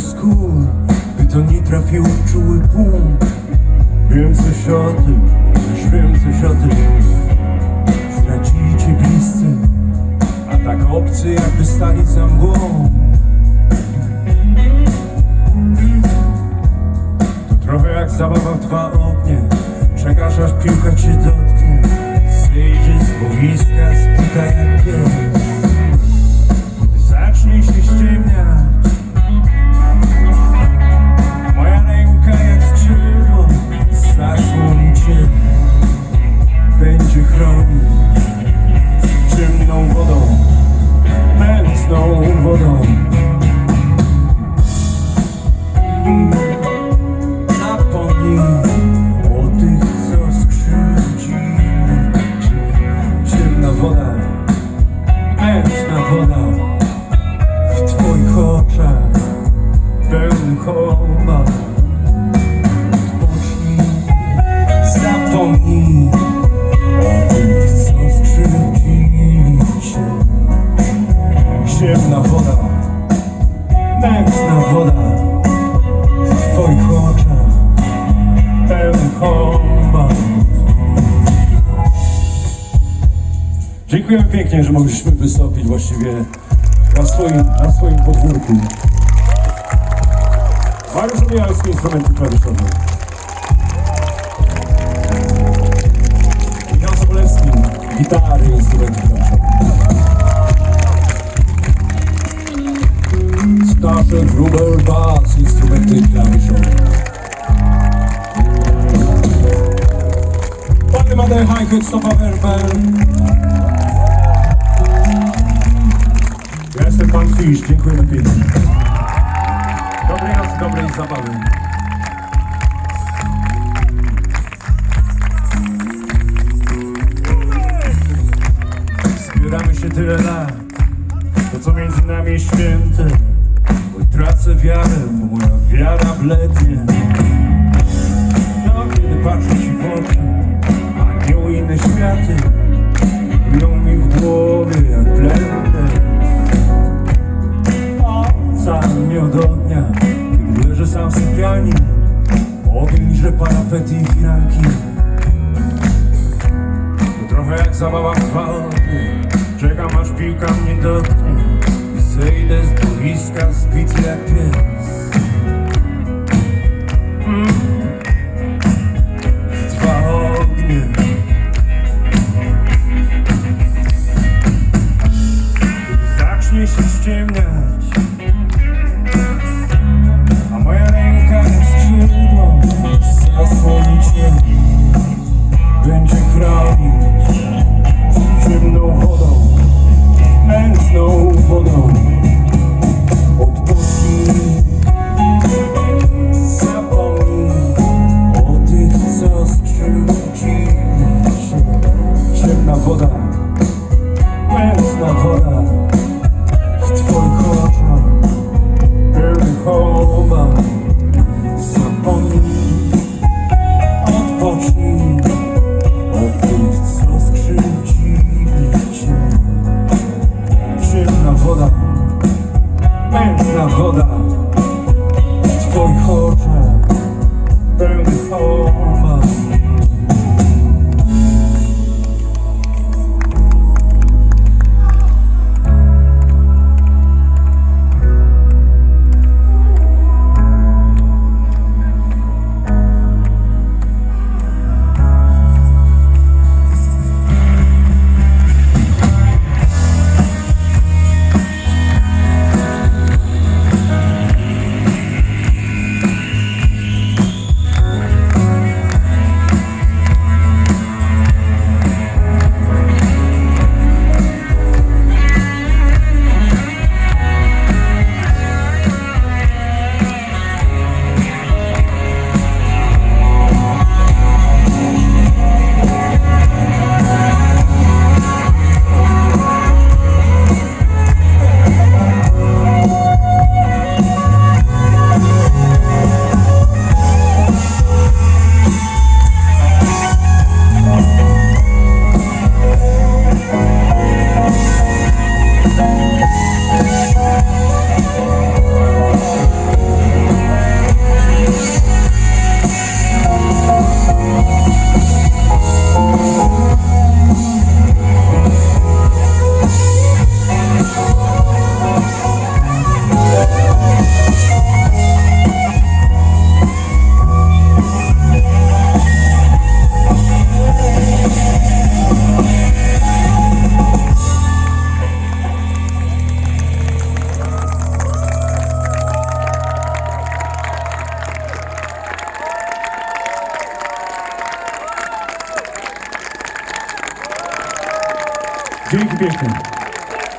skór, by to nie trafiło w czuły punkt Wiem coś o tym, wiem coś o tym. Stracili bliscy, a tak obcy jakby stali za mgłą. To trochę jak zabawa w dwa ognie. Czekasz aż piłka cię dotknie. Zejdzie z boiska, spyta jak pies zapomnij o tych, co. Ciemna woda, mętna woda w twoich oczach pełnych obaw. Dziękujemy pięknie, że mogliśmy wystąpić właściwie na swoim, na swoim podwórku. Mariusz Umijalski, instrumenty klawiszowe. Michał Sobolewski, gitary, instrumenty klawiszowe. Staszek Wróbel, bas, instrumenty klawiszowe. Pany Madej, hi-hat, stopa, werbel. Ja jestem pan Fisz, dziękujemy pięknie. Dobrej zabawy. Zbieramy się tyle lat, to co między nami jest święte. Oj, tracę wiarę, moja wiara blednie. No, kiedy patrzę ci w oczy, anioły i inne światy, biją mi w głowie jak blender. Że parapety i firanki. Trochę jak zabawa w dwa ognie Czekam aż piłka mnie dotknie. I zejdę z boiska zbity jak pies. Mm. W Dwa ognie. Kiedy zacznie się ściemniać Büyük bir yetenek.